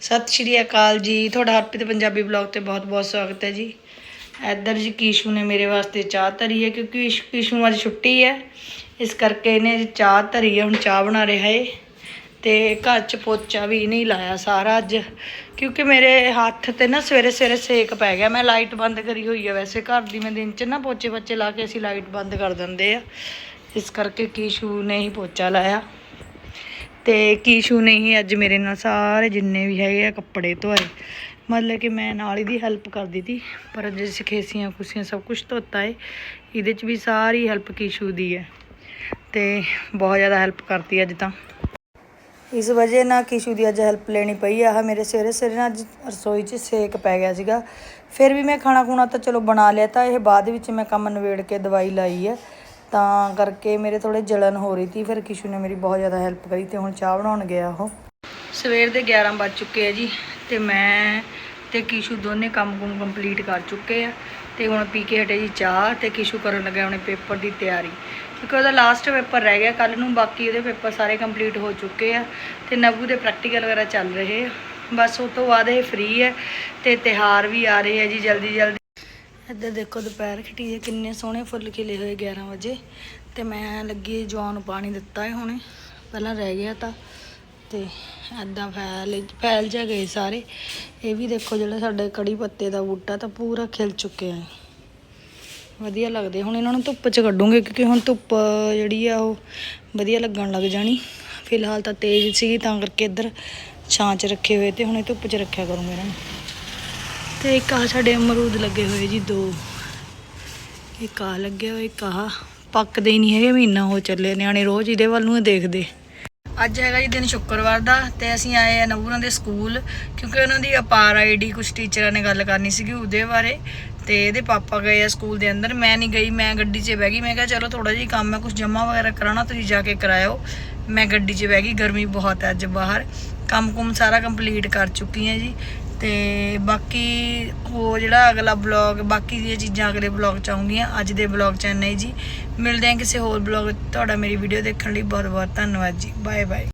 ਸਤਿ ਸ਼੍ਰੀ ਅਕਾਲ ਜੀ। ਤੁਹਾਡਾ ਹਰਪ੍ਰੀਤ ਪੰਜਾਬੀ ਬਲੌਗ ਤੇ ਬਹੁਤ-ਬਹੁਤ ਸਵਾਗਤ ਹੈ ਜੀ। ਇੱਧਰ ਜੀ ਕੀਸ਼ੂ ਨੇ ਮੇਰੇ ਵਾਸਤੇ ਚਾਹ ਧਰੀ ਹੈ ਕਿਉਂਕਿ ਕੀਸ਼- ਕੀਸ਼ੂ ਨੂੰ ਅੱਜ ਛੁੱਟੀ ਹੈ। ਇਸ ਕਰਕੇ ਇਹਨੇ ਚਾਹ ਧਰੀ ਹੈ, ਹੁਣ ਚਾਹ ਬਣਾ ਰਿਹਾ ਏ। ਤੇ ਘਰ ਚ ਪੋਚਾ ਵੀ ਨਹੀਂ ਲਾਇਆ ਸਾਰਾ ਅੱਜ। ਕਿਉਂਕਿ ਮੇਰੇ ਹੱਥ ਤੇ ਨਾ ਸਵੇਰੇ ਸਵੇਰੇ ਸੇਕ ਪੈ ਗਿਆ। ਮੈਂ ਲਾਈਟ ਬੰਦ ਕਰੀ ਹੋਈ ਹੈ ਵੈਸੇ। ਘਰ ਦੀ ਮੈਂ ਦਿਨ ਚ ਨਾ ਪੋਚੇ ਬੱਚੇ ਲਾ ਕੇ ਅਸੀਂ ਲਾਈਟ ਬੰਦ ਕਰ ਦਿੰਦੇ ਆ। ਇਸ ਕਰਕੇ ਕੀਸ਼ੂ ਨੇ ਹੀ ਪੋਚਾ ਲਾਇਆ। ਤੇ ਕੀਸ਼ੂ ਨੇ ਹੀ ਅੱਜ ਮੇਰੇ ਨਾਲ ਸਾਰੇ ਜਿੰਨੇ ਵੀ ਹੈਗੇ ਆ ਕੱਪੜੇ ਧੋਏ। ਮਤਲਬ ਕਿ ਮੈਂ ਨਾਲ ਇਹਦੀ ਹੈਲਪ ਕਰਦੀ ਤੀ ਪਰ ਅੱਜ ਖੇਸੀਆਂ ਖੁਸੀਆਂ ਸਭ ਕੁਝ ਧੋਤਾ ਏ। ਇਹਦੇ ਚ ਵੀ ਸਾਰੀ ਹੈਲਪ ਕੀਸ਼ੂ ਦੀ ਹੈ ਤੇ ਬਹੁਤ ਜ਼ਿਆਦਾ ਹੈਲਪ ਕਰਤੀ ਅੱਜ ਤਾਂ। ਇਸ ਵਜ੍ਹਾ ਨਾਲ ਕੀਸ਼ੂ ਦੀ ਅੱਜ ਹੈਲਪ ਲੈਣੀ ਪਈ ਆ। ਮੇਰੇ ਸਵੇਰੇ ਸਵੇਰੇ ਨਾ ਅੱਜ ਰਸੋਈ 'ਚ ਸੇਕ ਪੈ ਗਿਆ ਸੀਗਾ। ਫਿਰ ਵੀ ਮੈਂ ਖਾਣਾ ਖੂਣਾ ਤਾਂ ਚਲੋ ਬਣਾ ਲਿਆ ਤਾਂ ਇਹ ਬਾਅਦ ਵਿੱਚ ਮੈਂ ਕੰਮ ਨਵੇੜ ਕੇ ਦਵਾਈ ਲਾਈ ਹੈ ਤਾਂ ਕਰਕੇ ਮੇਰੇ ਥੋੜੇ ਜਲਨ ਹੋ ਰਹੀ ਸੀ, ਫਿਰ ਕਿਸ਼ੂ ਨੇ ਮੇਰੀ ਬਹੁਤ ਜ਼ਿਆਦਾ ਹੈਲਪ ਕਰੀ ਤੇ ਹੁਣ ਚਾਹ ਬਣਾਉਣ ਗਿਆ ਉਹ। ਸਵੇਰ ਦੇ 11 ਵੱਜ ਚੁੱਕੇ ਆ ਜੀ ਤੇ ਮੈਂ ਤੇ ਕਿਸ਼ੂ ਦੋਨੇ ਕੰਮ ਕੁਮ ਕੰਪਲੀਟ ਕਰ ਚੁੱਕੇ ਆ ਤੇ ਹੁਣ ਪੀ ਕੇ ਹਟੇ ਜੀ ਚਾਹ ਤੇ ਕਿਸ਼ੂ ਕਰਨ ਲੱਗਾ ਆਪਣੇ ਪੇਪਰ ਦੀ ਤਿਆਰੀ। ਕਿਉਂਕਿ ਉਹਦਾ ਲਾਸਟ ਪੇਪਰ ਰਹਿ ਗਿਆ ਕੱਲ ਨੂੰ ਬਾਕੀ ਉਹਦੇ ਪੇਪਰ ਸਾਰੇ ਕੰਪਲੀਟ ਹੋ ਚੁੱਕੇ ਆ ਤੇ ਨਵੂ ਦੇ ਪ੍ਰੈਕਟੀਕਲ ਵਗੈਰਾ ਚੱਲ ਰਹੇ ਆ। ਬਸ ਉਹ ਤੋਂ ਬਾਅਦ ਇਹ ਫ੍ਰੀ ਹੈ ਤੇ ਤਿਹਾਰ ਵੀ ਆ ਰਹੇ ਆ ਜੀ ਜਲਦੀ ਜਲਦੀ ਇੱਧਰ ਦੇਖੋ ਦੁਪਹਿਰ ਖਿਟੀ ਹੈ ਕਿੰਨੇ ਸੋਹਣੇ ਫੁੱਲ ਖਿਲੇ ਹੋਏ 11 ਵਜੇ। ਤੇ ਮੈਂ ਲੱਗੀ ਜਵਾਨ ਨੂੰ ਪਾਣੀ ਦਿੱਤਾ ਹੈ ਹੁਣੇ, ਪਹਿਲਾਂ ਰਹਿ ਗਿਆ ਤਾਂ। ਤੇ ਐਦਾਂ ਫੈਲ ਫੈਲ ਜਾ ਗਏ ਸਾਰੇ। ਇਹ ਵੀ ਦੇਖੋ ਜਿਹੜਾ ਸਾਡੇ ਕੜੀ ਪੱਤੇ ਦਾ ਬੂਟਾ ਤਾਂ ਪੂਰਾ ਖਿਲ ਚੁੱਕਿਆ ਹੈ ਵਧੀਆ ਲੱਗਦੇ, ਹੁਣ ਇਹਨਾਂ ਨੂੰ ਧੁੱਪ 'ਚ ਕੱਢੂਗੇ, ਕਿਉਂਕਿ ਹੁਣ ਧੁੱਪ ਜਿਹੜੀ ਆ ਉਹ ਵਧੀਆ ਲੱਗਣ ਲੱਗ ਜਾਣੀ। ਫਿਲਹਾਲ ਤਾਂ ਤੇਜ਼ ਸੀਗੀ, ਤਾਂ ਕਰਕੇ ਇੱਧਰ ਛਾਂ 'ਚ ਰੱਖੇ ਹੋਏ ਤੇ ਹੁਣ ਇਹ ਧੁੱਪ 'ਚ ਰੱਖਿਆ ਕਰੂੰਗੇ ਇਹਨਾਂ ਨੂੰ। ਤੇ ਇੱਕ ਆ ਸਾਡੇ ਅਮਰੂਦ ਲੱਗੇ ਹੋਏ ਜੀ, ਦੋ। ਇੱਕ ਆ ਲੱਗਿਆ ਹੋਇਆ ਇੱਕ ਆਹ ਪੱਕਦੇ ਹੀ ਨਹੀਂ ਹੈਗੇ ਮਹੀਨਾ ਹੋ ਚੱਲੇ ਨਿਆਣੇ ਰੋਜ਼ ਇਹਦੇ ਵੱਲ ਨੂੰ ਦੇਖਦੇ। ਅੱਜ ਹੈਗਾ ਜੀ ਦਿਨ ਸ਼ੁੱਕਰਵਾਰ ਦਾ ਤੇ ਅਸੀਂ ਆਏ ਆ ਨਵੂਰਾਂ ਦੇ ਸਕੂਲ, ਕਿਉਂਕਿ ਉਹਨਾਂ ਦੀ ਅਪਾਰ ਆਈਡੀ ਕੁਝ ਟੀਚਰਾਂ ਨੇ ਗੱਲ ਕਰਨੀ ਸੀਗੀ ਉਹਦੇ ਬਾਰੇ। ਤੇ ਇਹਦੇ ਪਾਪਾ ਗਏ ਆ ਸਕੂਲ ਦੇ ਅੰਦਰ, ਮੈਂ ਨਹੀਂ ਗਈ, ਮੈਂ ਗੱਡੀ 'ਚ ਬਹਿ ਗਈ, ਮੈਂ ਕਿਹਾ ਚਲੋ ਥੋੜਾ ਜਿਹਾ ਕੰਮ ਹੈ ਕੁਝ ਜਮਾ ਵਗੈਰਾ ਕਰਾਉਣਾ, ਤੁਸੀਂ ਜਾ ਕੇ ਕਰਾਇਓ। ਮੈਂ ਗੱਡੀ 'ਚ ਬਹਿ ਗਈ, ਗਰਮੀ ਬਹੁਤ ਹੈ ਅੱਜ ਬਾਹਰ। ਕੰਮ ਕੁਮ ਸਾਰਾ ਕੰਪਲੀਟ ਕਰ ਚੁੱਕੀ ਹਾਂ ਜੀ। ਤੇ ਬਾਕੀ ਉਹ ਜਿਹੜਾ ਅਗਲਾ ਬਲੌਗ ਬਾਕੀ ਦੀਆਂ ਚੀਜ਼ਾਂ ਅਗਲੇ ਬਲੌਗ ਚ ਆਉਂਗੀਆਂ ਅੱਜ ਦੇ ਬਲੌਗ ਚ ਇੰਨਾ ਹੀ ਜੀ। ਮਿਲਦੇ ਹਾਂ ਕਿਸੇ ਹੋਰ ਬਲੌਗ ਤੁਹਾਡਾ ਮੇਰੀ ਵੀਡੀਓ ਦੇਖਣ ਲਈ ਬਹੁਤ ਬਹੁਤ ਧੰਨਵਾਦ ਜੀ। Bye bye